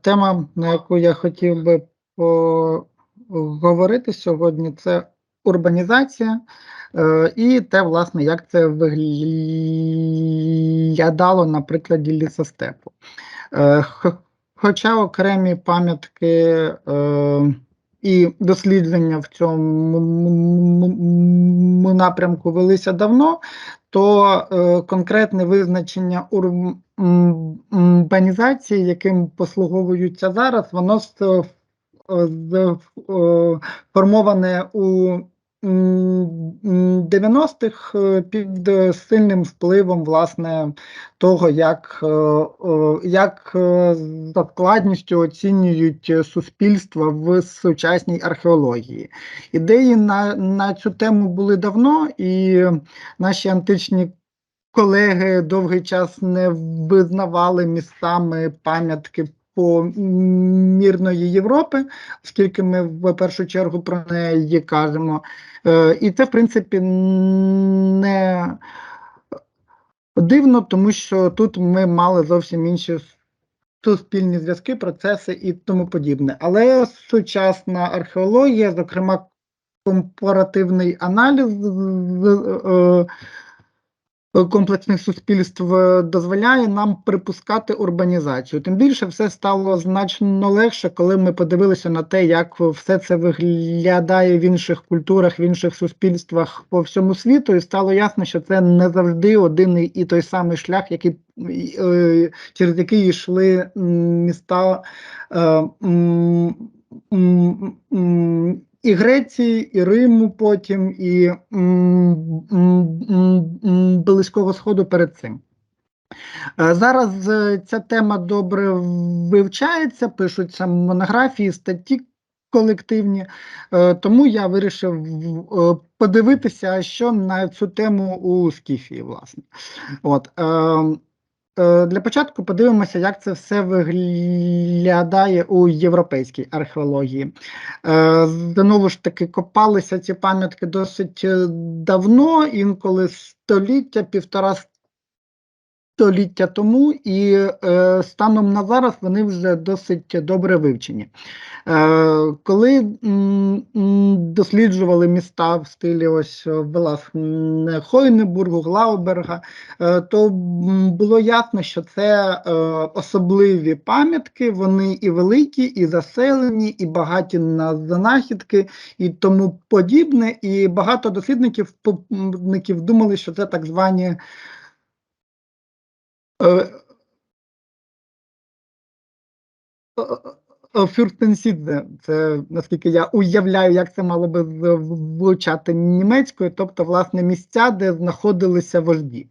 Тема, на яку я хотів би поговорити сьогодні, це урбанізація е, і те, власне, як це виглядало на прикладі лісостепу. Е, хоча окремі пам'ятки е, і дослідження в цьому напрямку велися давно, то е, конкретне визначення урбанізації, яким послуговуються зараз, воно сформоване у 90-х е, під сильним впливом власне того, як е, як за складністю оцінюють суспільства в сучасній археології. Ідеї на, на цю тему були давно, і наші античні. Колеги довгий час не визнавали містами пам'ятки помірної Європи, оскільки ми в першу чергу про неї кажемо. Е, і це, в принципі, не дивно, тому що тут ми мали зовсім інші суспільні зв'язки, процеси і тому подібне. Але сучасна археологія, зокрема, компаративний аналіз. Е, комплексних суспільств е, дозволяє нам припускати урбанізацію. Тим більше все стало значно легше, коли ми подивилися на те, як все це виглядає в інших культурах, в інших суспільствах по всьому світу, і стало ясно, що це не завжди один і той самий шлях, який е, через який йшли міста. І Греції, і Риму потім, і Близького Сходу перед цим. Е, зараз е, ця тема добре вивчається, пишуться монографії, статті колективні, е, тому я вирішив подивитися, що на цю тему у Скіфії, власне. От. Е, для початку подивимося, як це все виглядає у європейській археології. Е, знову ж таки, копалися ці пам'ятки досить е, давно, інколи століття, півтора століття тому, і е, станом на зараз вони вже досить добре вивчені. Е, Коли м, досліджували міста в стилі ось власне Хойнебургу, Глауберга, е, то було ясно, що це е, особливі пам'ятки, вони і великі, і заселені, і багаті на знахідки, і тому подібне. І багато дослідників думали, що це так звані. Фюртенсідзе, це наскільки я уявляю, як це мало би звучати німецькою, тобто, власне, місця, де знаходилися вожді.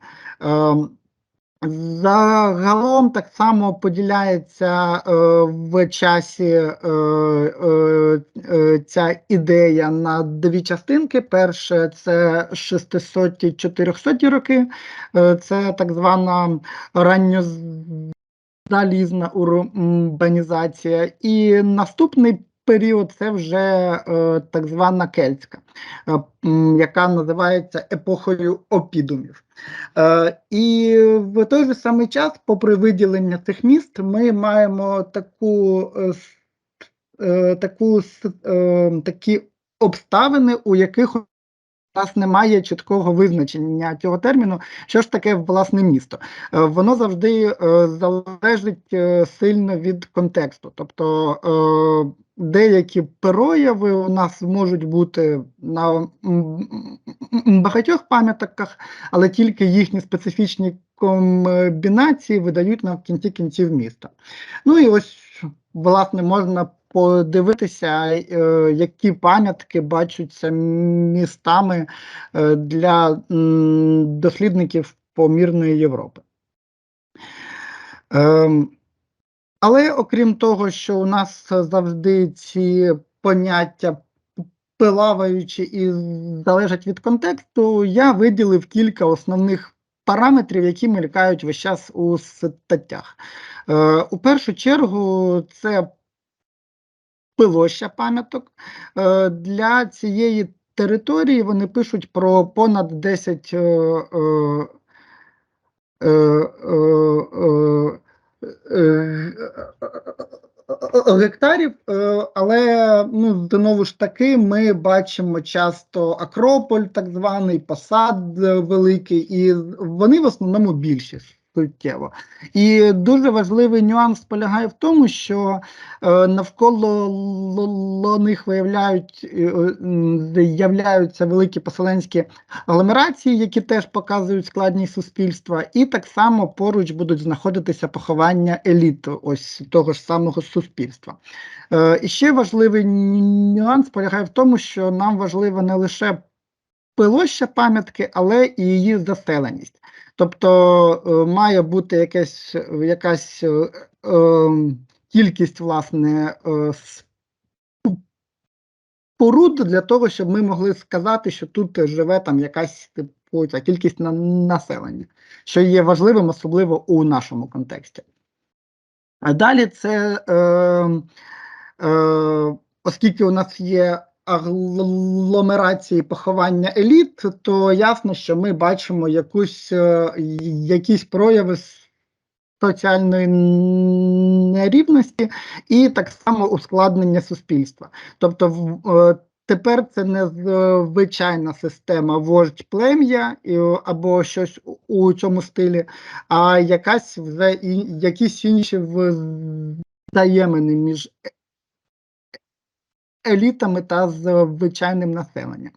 Загалом так само поділяється е, в часі е, е, е, ця ідея на дві частинки. Перше це 600-400 роки, е, це так звана ранньозалізна урбанізація. І наступний період це вже е, так звана кельтська, е, яка називається епохою опідумів. Е, І в той же самий час, попри виділення цих міст, ми маємо таку, таку, такі обставини, у яких у нас немає чіткого визначення цього терміну, що ж таке власне місто. Воно завжди залежить сильно від контексту. Тобто деякі прояви у нас можуть бути на багатьох пам'ятках, але тільки їхні специфічні комбінації видають нам в кінці кінців міста. Ну і ось, власне, можна подивитися, е, які пам'ятки бачаться містами е, для дослідників помірної Європи. Ем, але окрім того, що у нас завжди ці поняття плаваючі і залежать від контексту, я виділив кілька основних параметрів, які мелькають весь час у статтях. Е, У першу чергу, це площа пам'яток. Е, Для цієї території вони пишуть про понад 10 е, е, е, е, е, гектарів, е, але ну знову ж таки ми бачимо часто Акрополь, так званий посад е, великий, і вони в основному більші суттєво. І дуже важливий нюанс полягає в тому, що е, навколо них виявляють е, з'являються великі поселенські агломерації, які теж показують складність суспільства, і так само поруч будуть знаходитися поховання еліт ось того ж самого суспільства. Е, і ще важливий нюанс полягає в тому, що нам важливо не лише площа пам'ятки, але і її заселеність. Тобто е, має бути якась, якась е, е, кількість власне е, споруд для того, щоб ми могли сказати, що тут живе там якась типу кількість на населення, що є важливим, особливо у нашому контексті. А далі це, е, е, оскільки у нас є агломерації поховання еліт, то ясно, що ми бачимо якусь, е, якісь прояви соціальної нерівності і так само ускладнення суспільства. Тобто, е, тепер це не звичайна система вождь плем'я або щось у- цьому стилі, а якась вже якісь інші взаємини між елітами та з звичайним населенням.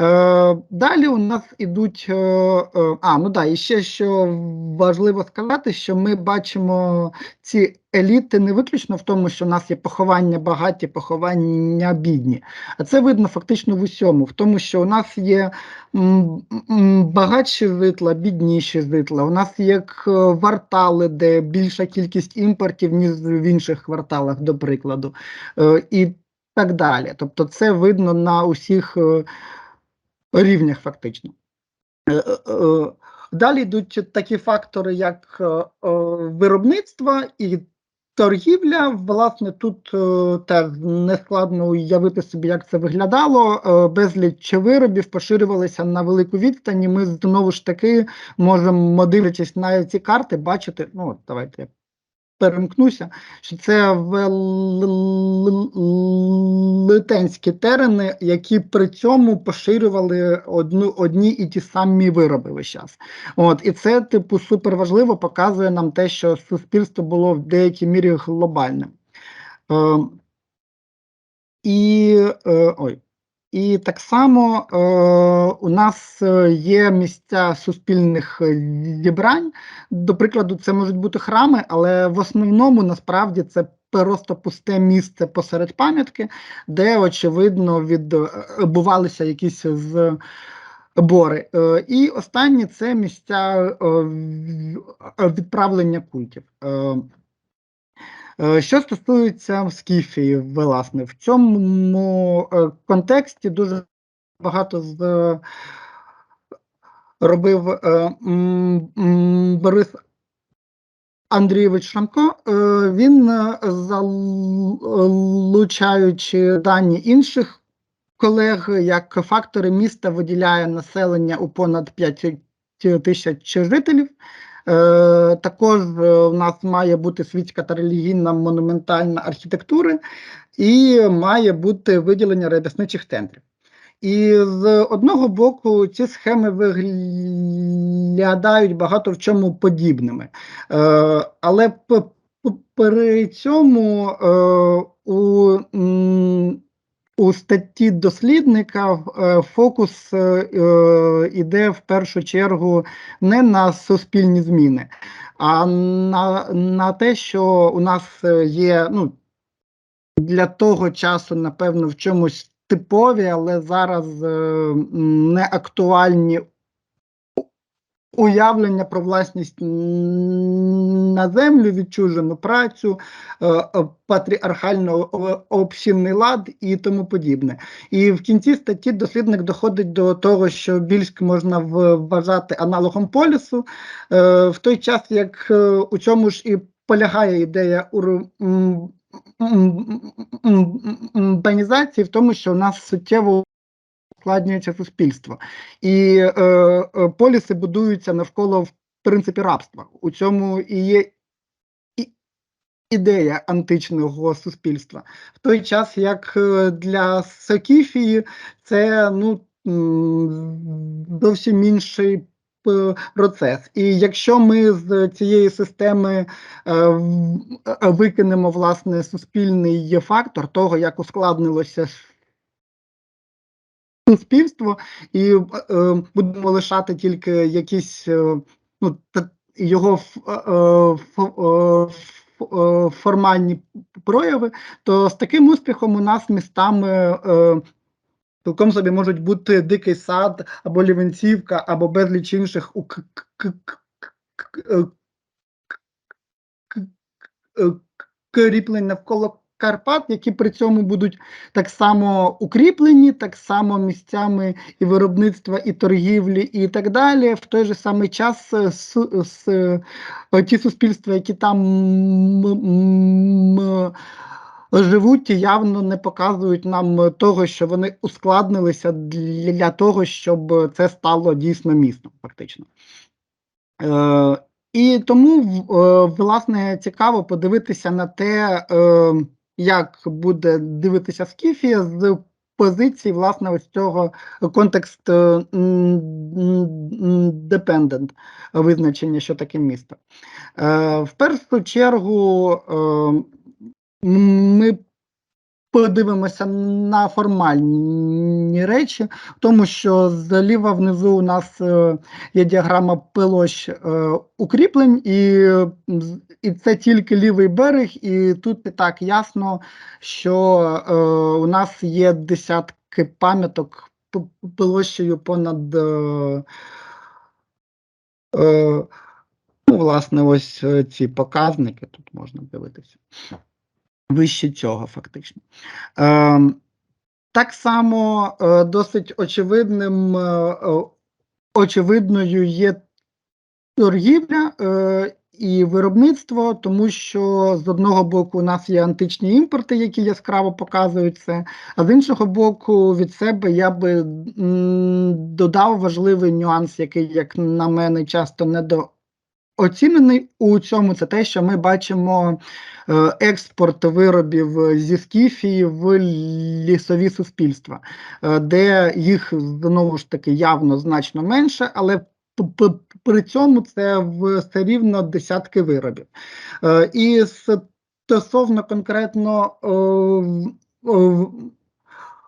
Е, далі у нас ідуть. Е, е, а, ну да, і ще що важливо сказати, що ми бачимо ці еліти не виключно в тому, що у нас є поховання багаті, поховання бідні. А це видно фактично в усьому, в тому, що у нас є багатші житла, бідніші житла. У нас є квартали, де більша кількість імпортів, ніж в інших кварталах, до прикладу. І так далі. Тобто, це видно на усіх е, рівнях, фактично. Е, е, Далі йдуть такі фактори, як виробництво і торгівля. Власне, тут теж нескладно уявити собі, як це виглядало. Безліч виробів поширювалися на велику відстані. Ми знову ж таки можемо, дивлячись на ці карти, бачити. Ну, давайте я перемкнуся, що це велетенські терени, які при цьому поширювали одну, одні і ті самі вироби весь час. От, і це, типу, супер важливо, показує нам те, що суспільство було в деякій мірі глобальним. Е, і е, ой. І так само е, у нас е, є місця суспільних е, зібрань. До прикладу, це можуть бути храми, але в основному насправді це просто пусте місце посеред пам'ятки, де, очевидно, відбувалися якісь збори. Е, і останнє це місця е, відправлення культів. Е, Що стосується скіфії, власне, в цьому е, контексті дуже багато з робив е, м, Борис Андрійович Шрамко. Він, залучаючи дані інших колег, як фактори міста виділяє населення у понад 5 тисяч жителів. Е, також е, у нас має бути світська та релігійна монументальна архітектура, і має бути виділення ребесничих центрів. І з одного боку ці схеми виглядають багато в чому подібними. Е, але при цьому у у статті дослідника е, фокус е, е, іде в першу чергу не на суспільні зміни, а на, на те, що у нас є ну, для того часу, напевно, в чомусь типові, але зараз не актуальні уявлення про власність на землю, відчужену працю, е, е, патріархально-общинний лад і тому подібне. І в кінці статті дослідник доходить до того, що Більськ можна вважати аналогом полісу, е, в той час як е, у цьому ж і полягає ідея м, урбанізації в тому, що у нас суттєво ускладнюється суспільство, і е, е, поліси будуються навколо в принципі рабства. У цьому і є ідея античного суспільства. В той час, як е, для Сокіфії, це ну, зовсім інший процес. І якщо ми з цієї системи е, е, викинемо власне суспільний фактор того, як ускладнилося суспільство, і е, е, будемо лишати тільки якісь е, ну, його е, е, е, е, формальні прояви, то з таким успіхом у нас містами е, цілком собі можуть бути дикий сад або Лівенцівка, або безліч інших у е, е, кріплень навколо Карпат, які при цьому будуть так само укріплені, так само місцями і виробництва, і торгівлі, і так далі. В той же самий час е, с, с, е, ті суспільства, які там м, м, живуть, явно не показують нам того, що вони ускладнилися для того, щоб це стало дійсно містом, фактично. Е, і тому е, власне цікаво подивитися на те, е, як буде дивитися Скіфія з позиції власне ось цього контекст депендент визначення, що таке місто. Е, В першу чергу е, ми подивимося на формальні речі, тому що зліва внизу у нас е, є діаграма площ е, укріплень, і, е, і це тільки лівий берег, і тут і так ясно, що е, у нас є десятки пам'яток площею понад. Е, е, ну, власне, ось е, ці показники тут можна дивитися. Вище цього, фактично. Ем, так само е, досить очевидним, е, е, очевидною є торгівля і виробництво, тому що з одного боку у нас є античні імпорти, які яскраво показують це, а з іншого боку, від себе я би додав важливий нюанс, який, як на мене, часто недооцінений у цьому, це те, що ми бачимо е, експорт виробів зі Скіфії в лісові суспільства, е, де їх знову ж таки явно значно менше, але при цьому це все рівно десятки виробів. Е, І стосовно конкретно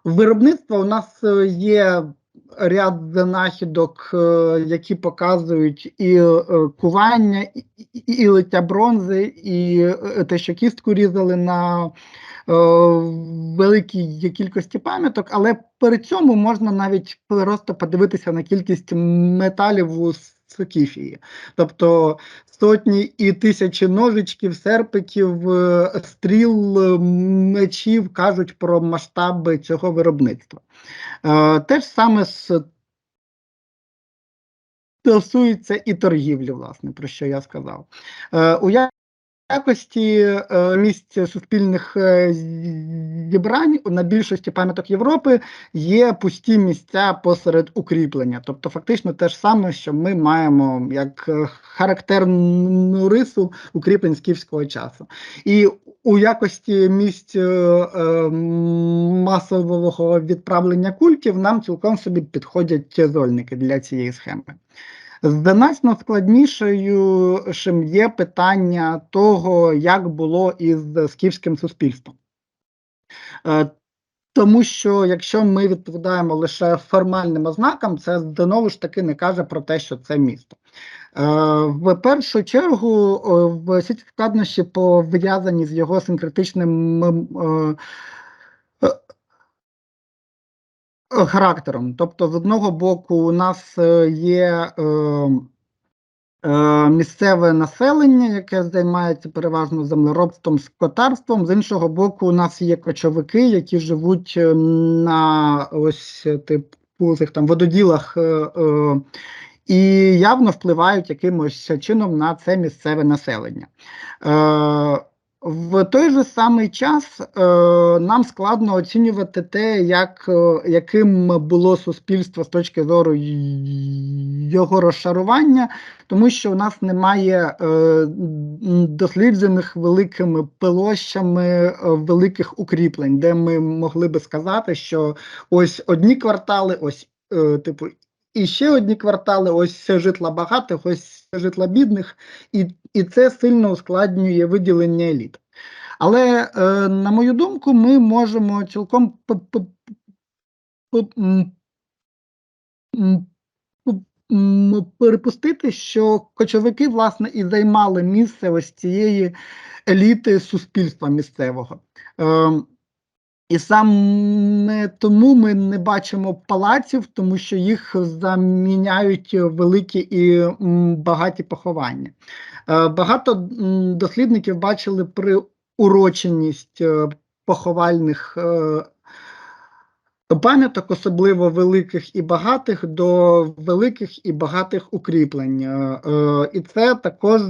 виробництва, у нас є ряд знахідок, е, які показують і е, кування, і, і, і лиття бронзи, і е, те, що кістку різали на великій кількості пам'яток, але при цьому можна навіть просто подивитися на кількість металів у Сокіфії. Тобто сотні і тисячі ножичків, серпиків, е, стріл, е, мечів кажуть про масштаби цього виробництва. Е, Те ж саме стосується і торгівлі, власне, про що я сказав. Якості е, місць суспільних е, зібрань на більшості пам'яток Європи є пусті місця посеред укріплення. Тобто, фактично те ж саме, що ми маємо як е, характерну рису укріплень скіфського часу. І у якості місць масового відправлення культів нам цілком собі підходять зольники для цієї схеми. Значно складнішою є питання того, як було із скіфським суспільством. Е, Тому що якщо ми відповідаємо лише формальним ознакам, це знову ж таки не каже про те, що це місто. Е, В першу чергу, всі ці складнощі пов'язані з його синкретичним е, е, характером. Тобто, з одного боку, у нас е, є е, е, місцеве населення, яке займається переважно землеробством, скотарством. З іншого боку, у нас є кочовики, які живуть е, на ось е, типу цих там вододілах. е, е, і явно впливають якимось чином на це місцеве населення. Е, В той же самий час е, нам складно оцінювати те, як, е, яким було суспільство з точки зору його розшарування, тому що у нас немає е, досліджених великими площами е, великих укріплень, де ми могли би сказати, що ось одні квартали, ось е, типу. І ще одні квартали, ось житла багатих, ось житла бідних, і, і це сильно ускладнює виділення еліт. Але, е, на мою думку, ми можемо цілком перепустити, що кочовики, власне, і займали місце ось цієї еліти суспільства місцевого. Е, і саме тому ми не бачимо палаців, тому що їх заміняють великі і багаті поховання. Е, Багато дослідників бачили приуроченість е, поховальних е, пам'яток, особливо великих і багатих, до великих і багатих укріплень. І це також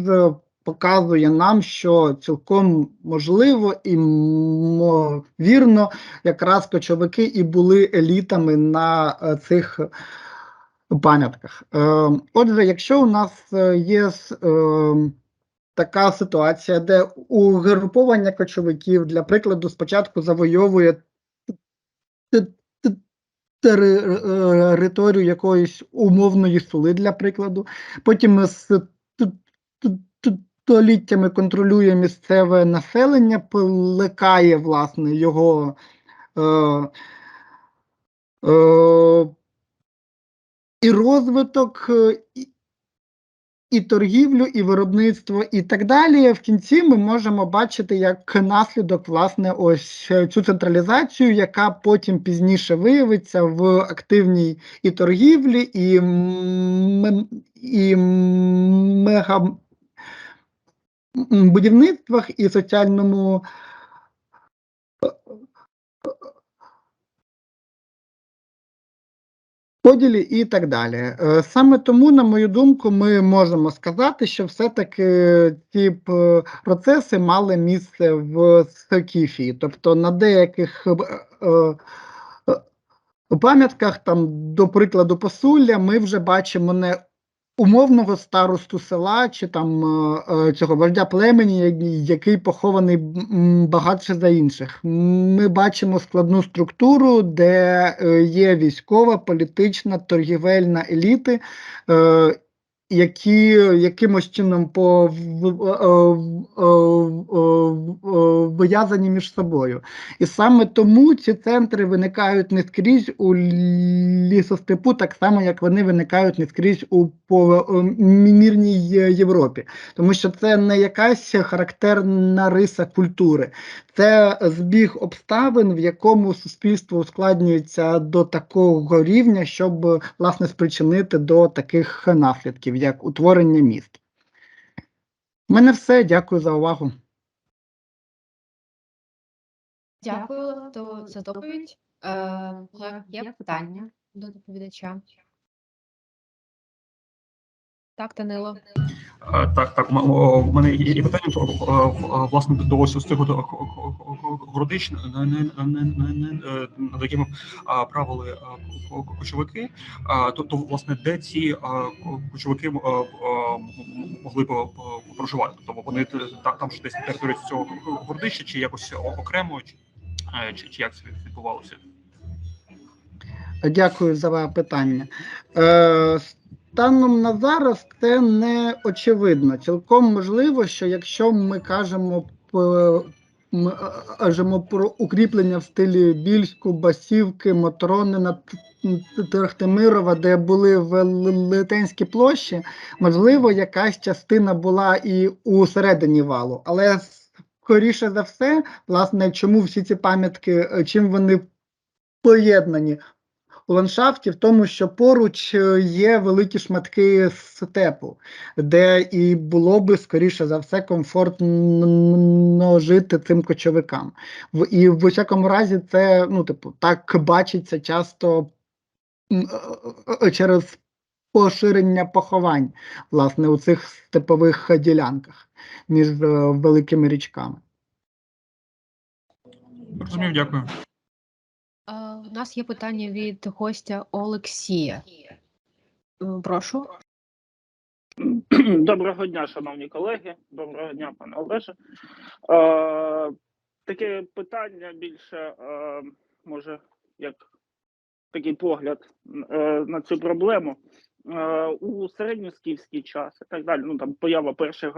показує нам, що цілком можливо і ймовірно, якраз кочовики і були елітами на е, цих пам'ятках. Е, Отже, якщо у нас е, є е, така ситуація, де угруповання кочовиків, для прикладу, спочатку завойовує територію якоїсь умовної сули, для прикладу, потім з століттями контролює місцеве населення, плекає власне його. Е, е, і розвиток, е, і, і торгівлю, і виробництво, і так далі. В кінці ми можемо бачити як наслідок власне ось цю централізацію, яка потім пізніше виявиться в активній і торгівлі, і, і мега будівництвах, і соціальному поділі і так далі. Е, Саме тому, на мою думку, ми можемо сказати, що все-таки ці процеси мали місце в Скіфії. Тобто на деяких е, е, е, пам'ятках, там, до прикладу, посулля, ми вже бачимо не умовного старосту села чи там е, е, цього вождя племені, який- похований багатше за інших. Ми бачимо складну структуру, де е, є військова, політична, торгівельна еліти. Е, Які якимось чином пов'язані між собою. І саме тому ці центри виникають не скрізь у лісостепу, так само, як вони виникають не скрізь у помірній Європі. Тому що це не якась характерна риса культури, це збіг обставин, в якому суспільство ускладнюється до такого рівня, щоб власне спричинити до таких наслідків, як утворення міст. У мене все. Дякую за увагу. Дякую то- за доповідь. Е, є питання до доповідача? Так, Данило. Е, Так, так, в мене є питання о, о, о, власне до ось з цього е, над якими правили кочовики. А, То, то, власне, де ці кочовики могли б проживати? Тобто вони там ж десь на території цього городища, чи якось окремо, чи, е, чи, як це відбувалося? Дякую за питання. Е, станом на зараз це не очевидно. Цілком можливо, що якщо ми кажемо ми кажемо про укріплення в стилі Більську, Басівки, Моторонина, Т- Трахтимирова, де були велетенські площі, можливо, якась частина була і у середині валу, але скоріше за все, власне, чому всі ці пам'ятки, е, чим вони поєднані у ландшафті, в тому, що поруч е, є великі шматки степу, де і було би, скоріше за все, комфортно жити цим кочовикам. І в усякому разі, це, ну, типу, так бачиться часто е, е, через поширення поховань, власне, у цих степових ділянках між великими річками. Розумів, дякую. Е, У нас є питання від гостя Олексія. Прошу. Доброго дня, шановні колеги. Доброго дня, пане Олеже. Е, таке питання більше, е, може, як такий погляд е, на цю проблему. Е, у середньоскіфський час і так далі, ну там поява перших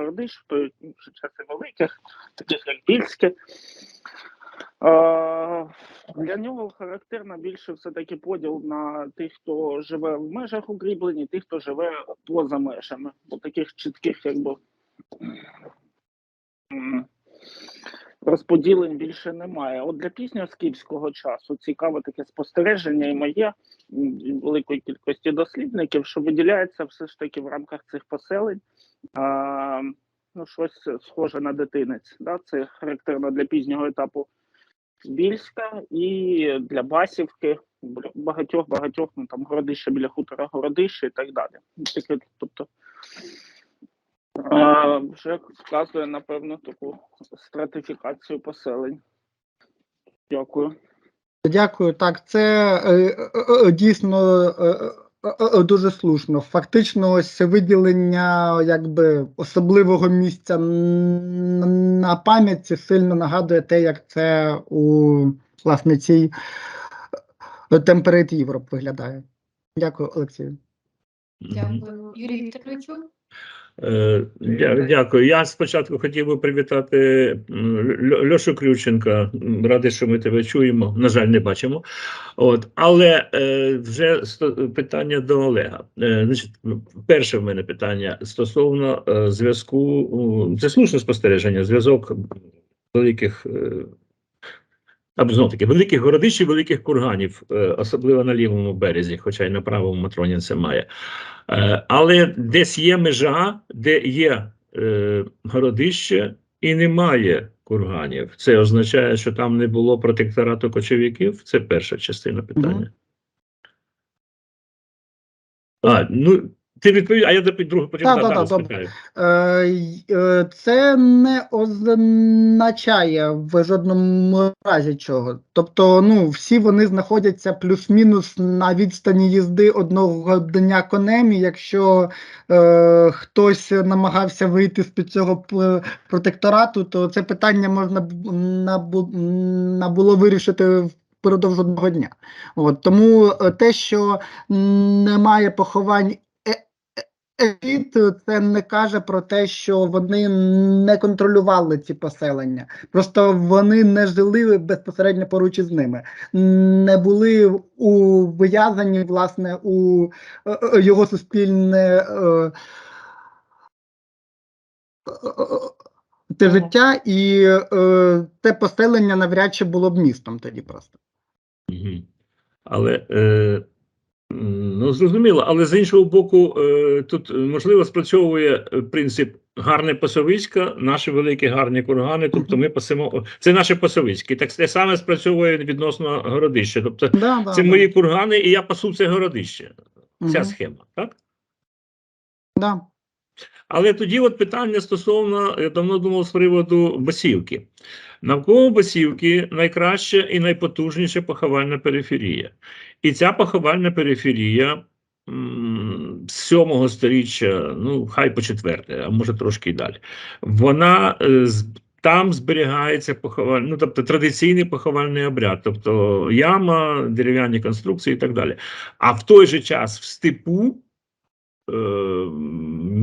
інші часи великих, таких як Більське. Е, для нього характерно більше все-таки поділ на тих, хто живе в межах укріплень, і тих, хто живе поза межами. Бо таких чітких, якби розподілень більше немає. От для пізньоскіфського часу цікаве таке спостереження і моє великої кількості дослідників, що виділяється все ж таки в рамках цих поселень. А, ну, щось схоже на дитинець. Да? Це характерно для пізнього етапу Більська і для Басівки, багатьох багатьох ну там городища біля хутора городища і так далі. Таке, тобто а, вже вказує напевно таку стратифікацію поселень. Дякую. Дякую. Так, це е, е, е, дійсно дуже слушно. Фактично, ось виділення якби особливого місця на пам'ятці сильно нагадує те, як це у власне цій Temperate Europe виглядає. Дякую, Олексію. Дякую. Юрій Вікторовичу. Е, дя- Дякую. Я спочатку хотів би привітати Льошу Крюченка. Радий, що ми тебе чуємо. На жаль, не бачимо. От, але е, вже питання до Олега. Е, значить, перше в мене питання стосовно е, зв'язку. Це слушне спостереження, зв'язок великих. Е, або знову таки великих городищ і великих курганів, е, особливо на лівому березі, хоча й на правому Матроні це має. Е, Але десь є межа, де є е, городище і немає курганів. Це означає, що там не було протекторату кочовиків. Це перша частина питання. А, ну, ти відповів, а я другу потім Так, так, так, Це не означає в жодному разі чого. Тобто, ну, всі вони знаходяться плюс-мінус на відстані їзди одного дня конем. і Якщо е, хтось намагався вийти з під цього протекторату, то це питання можна на було вирішити впродовж одного дня. От, тому е, те, що немає поховань еліт, це не каже про те, що вони не контролювали ці поселення. Просто вони не жили безпосередньо поруч із ними, не були ув'язані власне у е, е, його суспільне. е, Те життя і те поселення навряд чи було б містом тоді просто. Але е, ну зрозуміло, але з іншого боку, е, тут е, можливо спрацьовує е, принцип гарне пасовиська, наші великі гарні кургани. Тобто ми пасемо. Це наше пасовиськи. Так те саме спрацьовує відносно городища. Тобто Да, да, це да. мої кургани, і я пасу це городище. Ця угу. схема, так? Да. Але тоді от питання стосовно, я давно думав з приводу Басівки. Навколо Басівки найкраща і найпотужніша поховальна периферія. І ця поховальна периферія з 7 сторіччя, ну хай по четверте, а може трошки і далі. Вона е, там зберігається поховальний, ну тобто традиційний поховальний обряд, тобто яма, дерев'яні конструкції і так далі. А в той же час в степу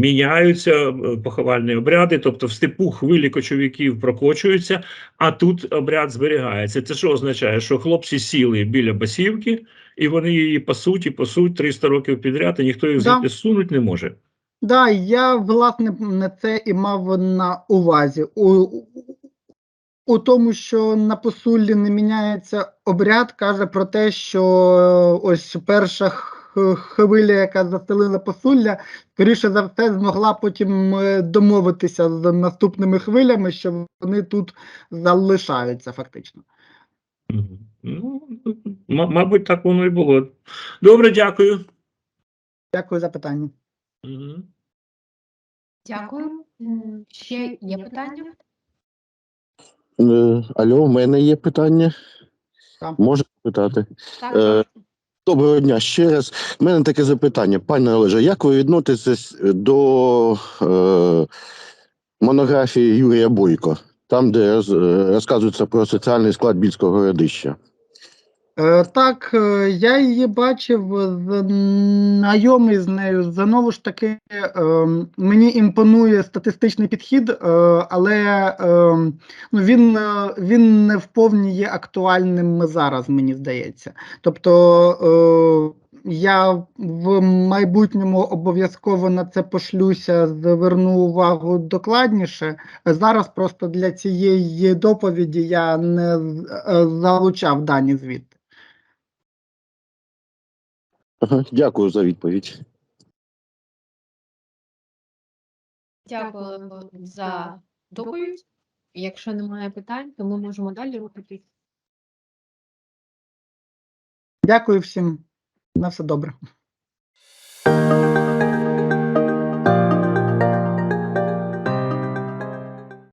міняються е, поховальні обряди, тобто в степу хвилі кочовиків прокочуються, а тут обряд зберігається. Це що означає? Що хлопці сіли біля басівки, і вони її пасуть і пасуть 300 років підряд, і ніхто їх Да. звідти сунуть не може. Да, я власне на це і мав на увазі. У, у, тому, що на посуллі не міняється обряд, каже про те, що ось перша хвиля, яка заселила посулля, скоріше за все, змогла потім е, домовитися з наступними хвилями, що вони тут залишаються фактично. Ну, м- мабуть, так воно і було. Добре, дякую. Дякую за питання. Дякую. Ще є питання? Е, Алло, в мене є питання. Так. Можна питати? Так, Е, Доброго дня ще раз. У мене таке запитання. Пане Олеже, як ви відноситесь до е, монографії Юрія Бойко, там, де роз, е, розказується про соціальний склад Більського городища? Е, Так, е, я її бачив, знайомий з нею. Знову ж таки, е, мені імпонує статистичний підхід, е, але е, ну, він, е, він не вповні є актуальним зараз, мені здається. Тобто е, я в майбутньому обов'язково на це пошлюся, зверну увагу докладніше. Зараз просто для цієї доповіді я не е, залучав дані звідти. Ага, дякую за відповідь. Дякую за доповідь. Якщо немає питань, то ми можемо далі рухатись. Дякую всім. На все добре.